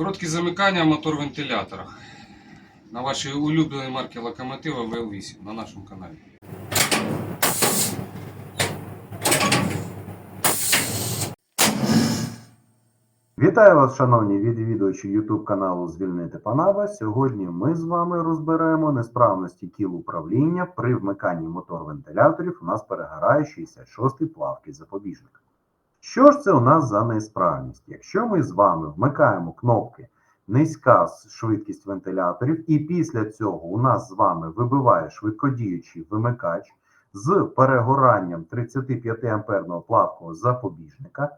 Короткі замикання мотор вентилятора. На вашій улюбленій марки локомотива ВЛ8 на нашому каналі. Вітаю вас, шановні відвідувачі YouTube каналу Звільнити Панава. Сьогодні ми з вами розберемо несправності кіл управління при вмиканні мотор-вентиляторів. У нас перегорає 66-й плавкий запобіжник. Що ж це у нас за несправність? Якщо ми з вами вмикаємо кнопки низька швидкість вентиляторів, і після цього у нас з вами вибиває швидкодіючий вимикач з перегоранням 35 амперного плавкого запобіжника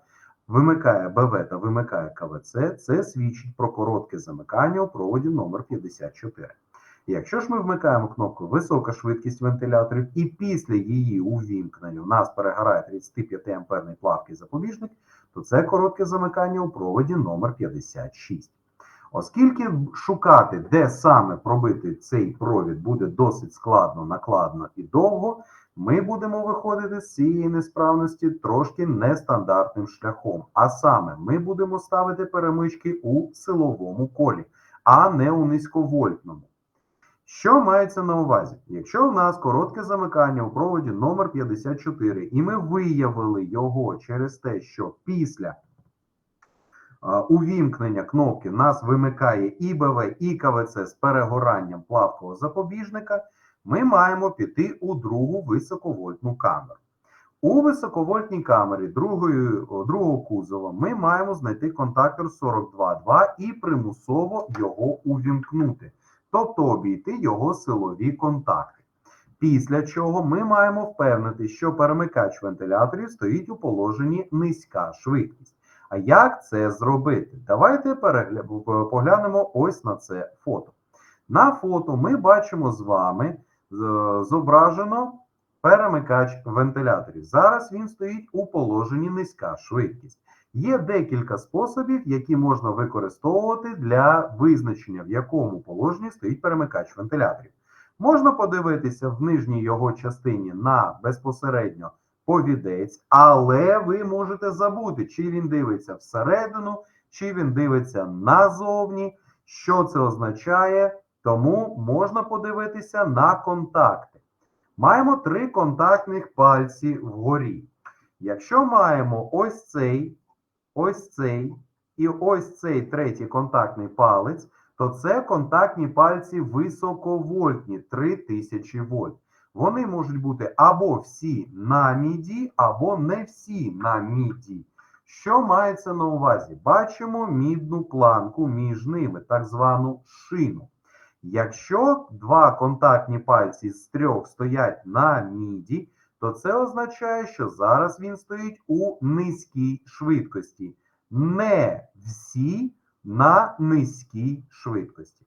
вимикає БВ та вимикає КВЦ, це свідчить про коротке замикання у проводі номер 54. Якщо ж ми вмикаємо кнопку висока швидкість вентиляторів і після її увімкнення у нас перегорає 35 амперний плавкий запобіжник, то це коротке замикання у проводі номер 56. Оскільки шукати, де саме пробити цей провід буде досить складно, накладно і довго, ми будемо виходити з цієї несправності трошки нестандартним шляхом. А саме, ми будемо ставити перемички у силовому колі, а не у низьковольтному. Що мається на увазі? Якщо в нас коротке замикання у проводі номер 54, і ми виявили його через те, що після а, увімкнення кнопки нас вимикає і БВ, і КВЦ з перегоранням плавкого запобіжника, ми маємо піти у другу високовольтну камеру. У високовольтній камері другої, другого кузова ми маємо знайти контактор 42.2 і примусово його увімкнути, тобто обійти його силові контакти. Після чого ми маємо впевнити, що перемикач вентиляторів стоїть у положенні низька швидкість. А як це зробити? Давайте поглянемо ось на це фото. На фото ми бачимо з вами зображено перемикач вентиляторів. Зараз він стоїть у положенні низька швидкість. Є декілька способів, які можна використовувати для визначення, в якому положенні стоїть перемикач вентиляторів. Можна подивитися в нижній його частині на безпосередньо повідець, але ви можете забути, чи він дивиться всередину, чи він дивиться назовні. Що це означає? Тому можна подивитися на контакти. Маємо три контактних пальці вгорі. Якщо маємо ось цей, ось цей і ось цей третій контактний палець, то це контактні пальці високовольтні 3000 вольт. Вони можуть бути або всі на міді, або не всі на міді. Що мається на увазі? Бачимо мідну планку між ними, так звану шину. Якщо два контактні пальці з трьох стоять на міді, то це означає, що зараз він стоїть у низькій швидкості. Не всі на низькій швидкості.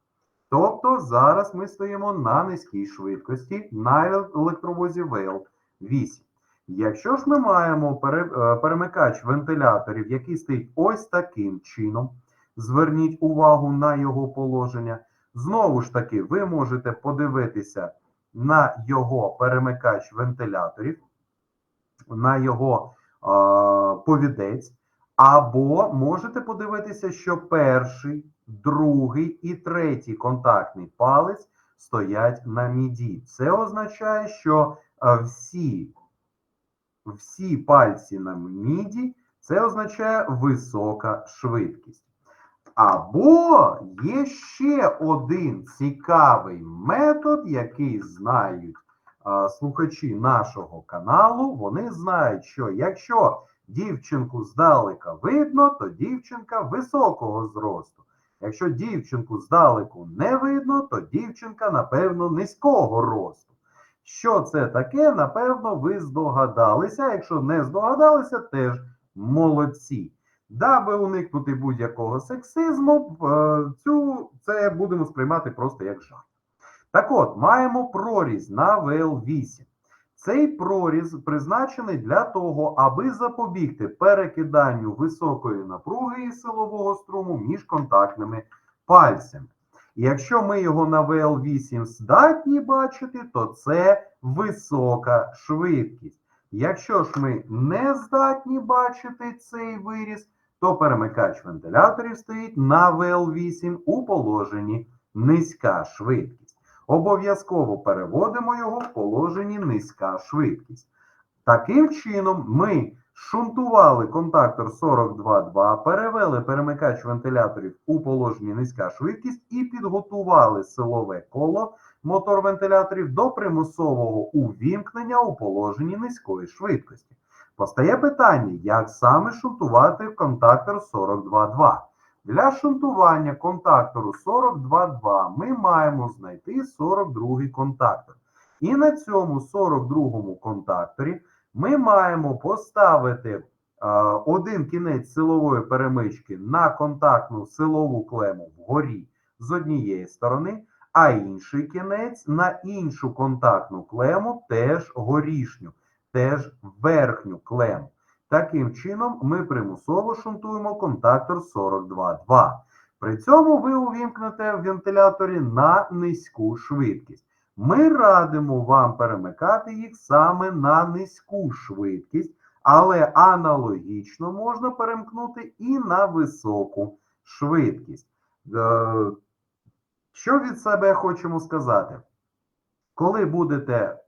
Тобто зараз ми стоїмо на низькій швидкості на електровозі ВЛ 8. Якщо ж ми маємо е, перемикач вентиляторів, який стоїть ось таким чином, зверніть увагу на його положення. Знову ж таки, ви можете подивитися на його перемикач вентиляторів, на його е, повідець, або можете подивитися, що перший, другий і третій контактний палець стоять на міді. Це означає, що всі, всі пальці на міді, це означає висока швидкість. Або є ще один цікавий метод, який знають а, слухачі нашого каналу. Вони знають, що якщо дівчинку здалека видно, то дівчинка високого зросту. Якщо дівчинку здалеку не видно, то дівчинка, напевно, низького росту. Що це таке, напевно, ви здогадалися. Якщо не здогадалися, теж молодці. Даби уникнути будь-якого сексизму, е, цю це будемо сприймати просто як жарт. Так от, маємо проріз на ВЛ8. Цей проріз призначений для того, аби запобігти перекиданню високої напруги і силового струму між контактними пальцями. І якщо ми його на ВЛ8 здатні бачити, то це висока швидкість. Якщо ж ми не здатні бачити цей виріз, то перемикач вентиляторів стоїть на ВЛ8 у положенні низька швидкість. Обов'язково переводимо його в положенні низька швидкість. Таким чином, ми шунтували контактор 42.2, перевели перемикач вентиляторів у положенні низька швидкість і підготували силове коло мотор вентиляторів до примусового увімкнення у положенні низької швидкості. Постає питання, як саме шунтувати контактор 42.2. Для шунтування контактору 42.2 ми маємо знайти 42 контактор. І на цьому 42 контакторі ми маємо поставити е, один кінець силової перемички на контактну силову клему вгорі з однієї сторони, а інший кінець на іншу контактну клему, теж горішню, теж верхню клему. Таким чином, ми примусово шунтуємо контактор 42.2. При цьому ви увімкнете в вентиляторі на низьку швидкість. Ми радимо вам перемикати їх саме на низьку швидкість, але аналогічно можна перемкнути і на високу швидкість. Е, Що від себе хочемо сказати? Коли будете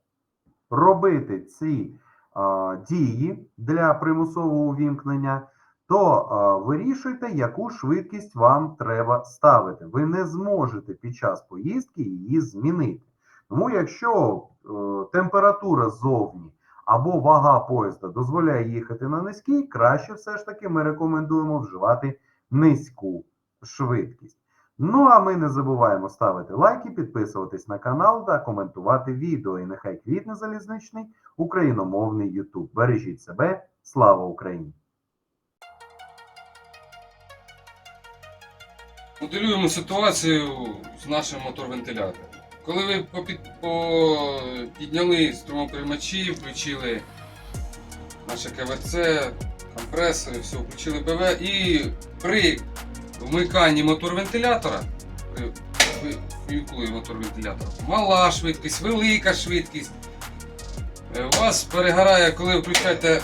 робити ці а, дії для примусового увімкнення, то а, вирішуйте, яку швидкість вам треба ставити. Ви не зможете під час поїздки її змінити. Тому, якщо е, температура ззовні або вага поїзда дозволяє їхати на низькій, краще все ж таки ми рекомендуємо вживати низьку швидкість. Ну а ми не забуваємо ставити лайки, підписуватись на канал та коментувати відео. І нехай квітне залізничний україномовний YouTube. Бережіть себе, слава Україні! Моделюємо ситуацію з нашим мотор-вентилятором. Коли ви попід, по, підняли струмоприймачі, включили наше КВЦ, компресори, все, включили БВ і при вмиканні мотор-вентилятора, при мотор-вентилятора, мала швидкість, велика швидкість. е, вас перегорає, коли включаєте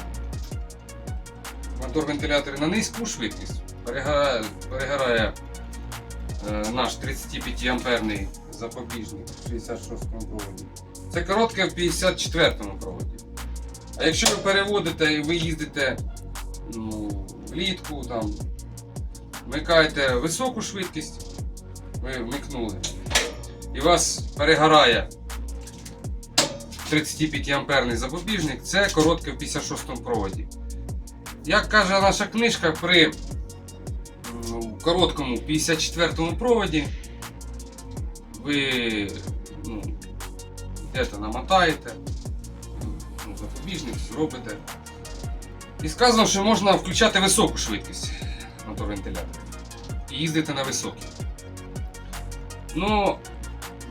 мотор-вентилятор на низьку швидкість, перегорає, перегорає е, наш 35 амперний запобіжник в 66 проводі. Це коротке в 54 проводі. А якщо ви переводите і ви їздите ну, влітку, там, вмикаєте високу швидкість, ви вмикнули, і у вас перегорає 35 амперний запобіжник, це коротке в 56-му проводі. Як каже наша книжка, при короткому 54 проводі ви ну, йдете, намотаєте, ну, запобіжник, зробите. І сказано, що можна включати високу швидкість мотовентилятора і їздити на високій. Ну,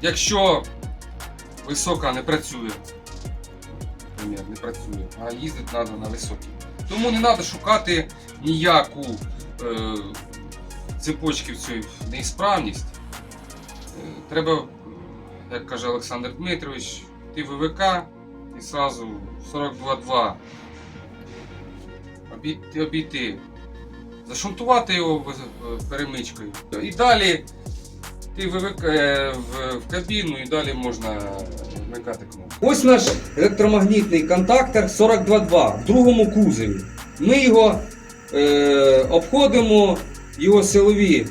якщо висока не працює, наприклад, не працює, а їздити треба на високій. Тому не треба шукати ніяку е, цепочки в цю неісправність. Е, Треба, як каже Олександр Дмитрович, йти в ВВК і сразу 42.2 обійти, обійти, зашунтувати його перемичкою. І далі ти в, ВВК, е, в, кабіну і далі можна вмикати кнопку. Ось наш електромагнітний контактор 42.2 в другому кузові. Ми його е, обходимо, його силові,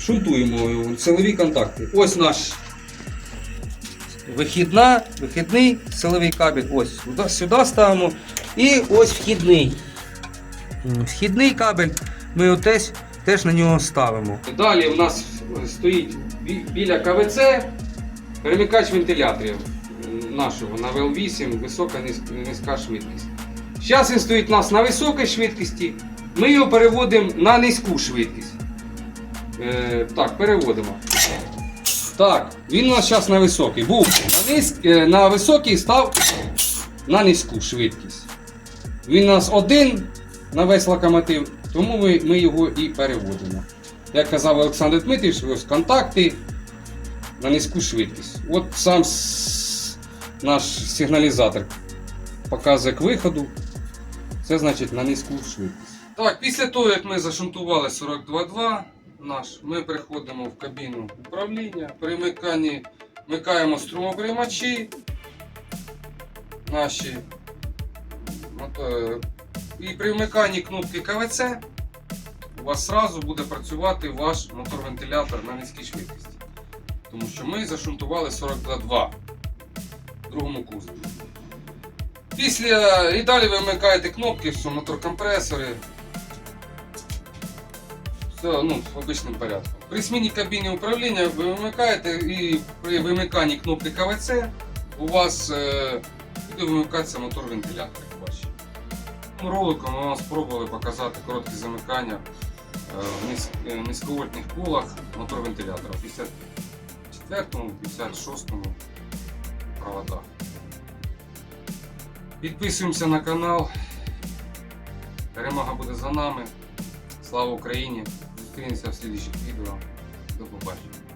шунтуємо його, силові контакти. Ось наш вихідна, вихідний силовий кабель. Ось сюди ставимо. І ось вхідний. Вхідний кабель. Ми його теж, на нього ставимо. Далі у нас стоїть біля КВЦ перемикач вентиляторів нашого на ВЛ8, висока низька швидкість. Зараз він стоїть у нас на високій швидкості, ми його переводимо на низьку швидкість. Е, так, переводимо. Так, він у нас зараз на високий. Був на, низ, е, на високий став на низьку швидкість. Він у нас один на весь локомотив, тому ми, ми його і переводимо. Як казав Олександр Дмитрович, ось контакти на низьку швидкість. От сам наш сигналізатор показує к виходу. Це значить на низьку швидкість. Так, після того, як ми зашунтували 42.2 наш, ми переходимо в кабіну управління. При вмиканні вмикаємо струмоприймачі наші. І при вмиканні кнопки КВЦ у вас сразу буде працювати ваш мотор-вентилятор на низькій швидкості. Тому що ми зашунтували 42.2 в другому кузові. Після і далі ви вмикаєте кнопки, все, мотор-компресори. Все ну, в обичному порядку. При зміні кабіни управління ви вимикаєте і при вимиканні кнопки КВЦ у вас е, буде вимикатися мотор вентилятора. як бачите. Роликом ми вам спробували показати короткі замикання е, в е, низьковольтних колах мотор вентилятора. 54-му, 56-му проводах. Підписуємося на канал. Перемога буде за нами. Слава Україні! Зустрінемося в слідчих відео. До побачення.